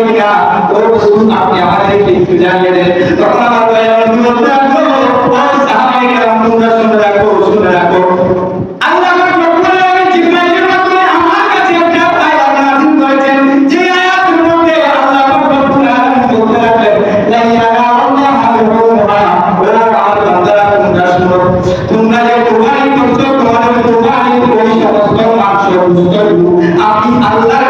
পারি না ও রসুল আপনি আমাদেরকে একটু জানিয়ে দেন। তখন আমার দয়াল বলতে লাগল ও সাহাবাই কালাম তোমরা শুনে রাখো শুনে রাখো। আপনি আল্লাহর